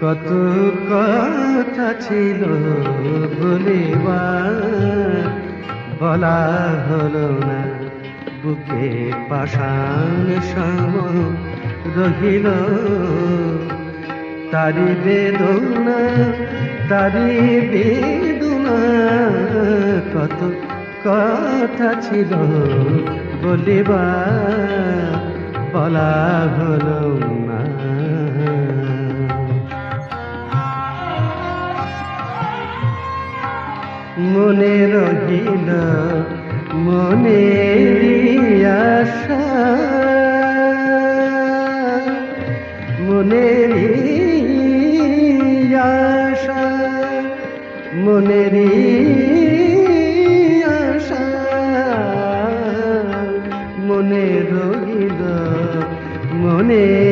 কত কথা ছিল বলিবার বলা হলো না, বুকে পাষাণ সম রহিল। তারি বেদনা তারি বেদনা, কত কথা ছিল বলিবা বলা হলো মনে রহিল মনে আশা মনের আশা মনের আশা মনে রহিল মনে